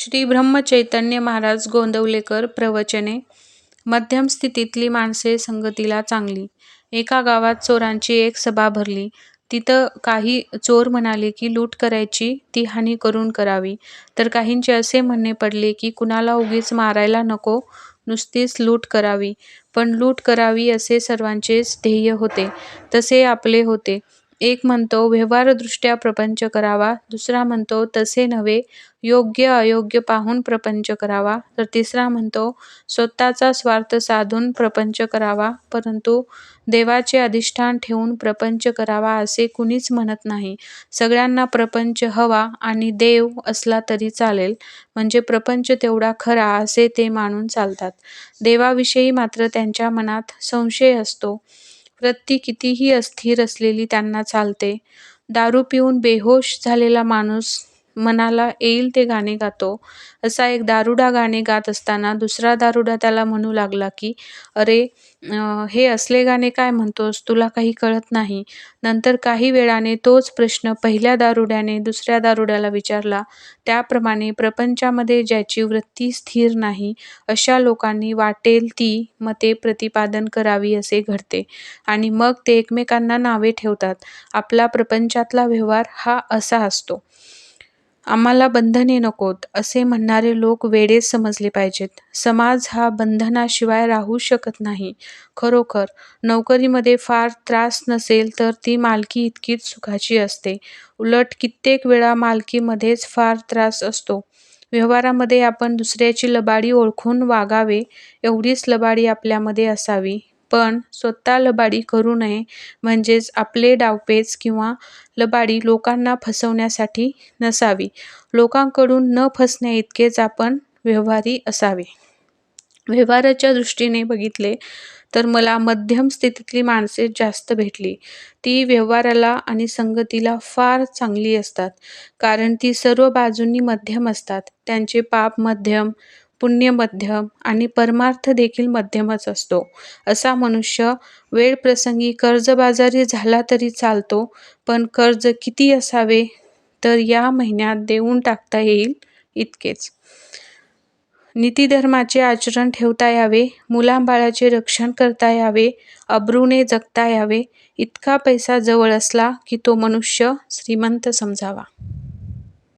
श्री ब्रह्मचैतन्य महाराज गोंदवलेकर प्रवचने मध्यम स्थितीतली माणसे संगतीला चांगली. एका गावात चोरांची एक सभा भरली. तिथं काही चोर म्हणाले की लूट करायची ती हानी करून करावी. तर काहींचे असे म्हणणे पडले की कुणाला उगीच मारायला नको, नुसतीच लूट करावी. पण लूट करावी असे सर्वांचेच ध्येय होते. तसे आपले होते. एक म्हणतो व्यवहारदृष्ट्या प्रपंच करावा, दुसरा म्हणतो तसे नव्हे, योग्य अयोग्य पाहून प्रपंच करावा, तर तिसरा म्हणतो स्वतःचा स्वार्थ साधून प्रपंच करावा, परंतु देवाचे अधिष्ठान ठेवून प्रपंच करावा असे कुणीच म्हणत नाही. सगळ्यांना प्रपंच हवा आणि देव असला तरी चालेल, म्हणजे प्रपंच तेवढा खरा असे ते मानून चालतात. देवाविषयी मात्र त्यांच्या मनात संशय असतो. वृत्ती कितीही अस्थिर असलेली त्यांना चालते. दारू पिऊन बेहोश झालेला माणूस मनाला येईल ते गाणे गातो. असा एक दारुडा गाणे गात असताना दुसरा दारुडा त्याला म्हणू लागला की, अरे, हे असले गाणे काय म्हणतोस, तुला काही कळत नाही. नंतर काही वेळाने तोच प्रश्न पहिल्या दारुड्याने दुसऱ्या दारुड्याला विचारला. त्याप्रमाणे प्रपंचामध्ये ज्याची वृत्ती स्थिर नाही, अशा लोकांनी वाटेल ती मते प्रतिपादन करावी असे घडते आणि मग ते एकमेकांना नावे ठेवतात. आपला प्रपंचातला व्यवहार हा असा असतो. आम्हाला बंधने नकोत, असे म्हणणारे लोक वेडेच समजले पाहिजेत. समाज हा बंधनाशिवाय राहू शकत नाही. खरोखर नोकरीमध्ये फार त्रास नसेल तर ती मालकीइतकीच सुखाची असते. उलट कित्येक वेळा मालकीमध्येच फार त्रास असतो. व्यवहारामध्ये आपण दुसऱ्याची लबाडी ओळखून वागावे, एवढीच लबाडी आपल्यामध्ये असावी, पण स्वतः लबाडी करू नये. म्हणजेच आपले डावपेच किंवा लबाडी लोकांना फसवण्यासाठी नसावी. लोकांकडून न फसण्याइतकेच आपण व्यवहारी असावे. व्यवहाराच्या दृष्टीने बघितले तर मला मध्यम स्थितीतली माणसे जास्त भेटली. ती व्यवहाराला आणि संगतीला फार चांगली असतात. कारण ती सर्व बाजूंनी मध्यम असतात. त्यांचे पाप मध्यम, पुण्य मध्यम आणि परमार्थ देखील मध्यमच असतो. असा मनुष्य वेळप्रसंगी कर्जबाजारी झाला तरी चालतो, पण कर्ज किती असावे, तर या महिन्यात देऊन टाकता येईल इतकेच. नीतिधर्माचे आचरण ठेवता यावे, मुलांबाळाचे रक्षण करता यावे, अब्रूने जगता यावे, इतका पैसा जवळ असला की तो मनुष्य श्रीमंत समजावा.